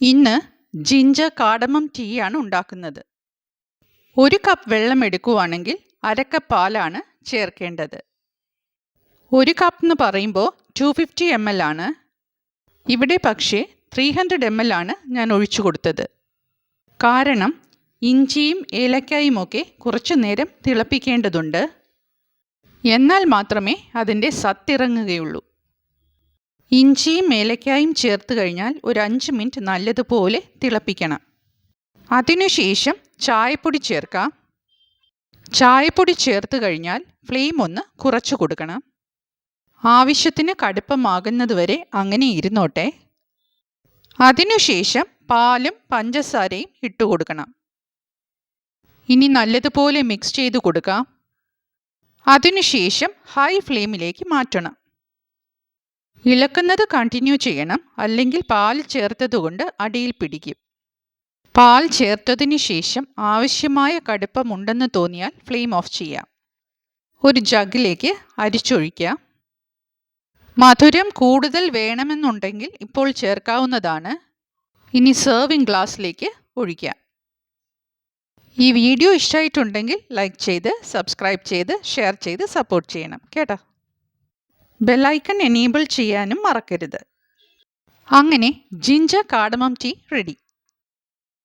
ഇന്ന് ജിഞ്ചർ കാടമം ടീയാണ് ഉണ്ടാക്കുന്നത്. ഒരു കപ്പ് വെള്ളം എടുക്കുവാണെങ്കിൽ അര കപ്പ് പാലാണ് ചേർക്കേണ്ടത്. ഒരു കപ്പ് എന്ന് പറയുമ്പോൾ ടു ഫിഫ്റ്റി എം എൽ ആണ്. ഇവിടെ പക്ഷേ ത്രീ ഹൺഡ്രഡ് എം എൽ ആണ് ഞാൻ ഒഴിച്ചു കൊടുത്തത്. കാരണം ഇഞ്ചിയും ഏലക്കായും ഒക്കെ കുറച്ചു നേരം തിളപ്പിക്കേണ്ടതുണ്ട്. എന്നാൽ മാത്രമേ അതിന്റെ സത്തിറങ്ങുകയുള്ളൂ. ഇഞ്ചിയും ഏലക്കായും ചേർത്ത് കഴിഞ്ഞാൽ ഒരു അഞ്ച് മിനിറ്റ് നല്ലതുപോലെ തിളപ്പിക്കണം. അതിനുശേഷം ചായപ്പൊടി ചേർക്കാം. ചായപ്പൊടി ചേർത്ത് കഴിഞ്ഞാൽ ഫ്ലെയിം ഒന്ന് കുറച്ചു കൊടുക്കണം. ആവശ്യത്തിന് കടുപ്പമാകുന്നതുവരെ അങ്ങനെ ഇരുന്നോട്ടെ. അതിനുശേഷം പാലും പഞ്ചസാരയും ഇട്ട് കൊടുക്കണം. ഇനി നല്ലതുപോലെ മിക്സ് ചെയ്ത് കൊടുക്കാം. അതിനുശേഷം ഹൈ ഫ്ലെയിമിലേക്ക് മാറ്റണം. ഇളക്കുന്നത് കണ്ടിന്യൂ ചെയ്യണം. അല്ലെങ്കിൽ പാൽ ചേർത്തതുകൊണ്ട് അടിയിൽ പിടിക്കും. പാൽ ചേർത്തതിന് ശേഷം ആവശ്യമായ കടുപ്പമുണ്ടെന്ന് തോന്നിയാൽ ഫ്ലെയിം ഓഫ് ചെയ്യാം. ഒരു ജഗ്ഗിലേക്ക് അരിച്ചൊഴിക്കാം മധുരം കൂടുതൽ വേണമെന്നുണ്ടെങ്കിൽ ഇപ്പോൾ ചേർക്കാവുന്നതാണ്. ഇനി സെർവിങ് ഗ്ലാസ്സിലേക്ക് ഒഴിക്കാം ഈ വീഡിയോ ഇഷ്ടമായിട്ടുണ്ടെങ്കിൽ ലൈക്ക് ചെയ്ത് സബ്സ്ക്രൈബ് ചെയ്ത് ഷെയർ ചെയ്ത് സപ്പോർട്ട് ചെയ്യണം. കേട്ടോ? ബെല്ലൈക്കൺ എനേബിൾ ചെയ്യാനും മറക്കരുത്. അങ്ങനെ ജിഞ്ചർ കാർഡമം ടീ റെഡി.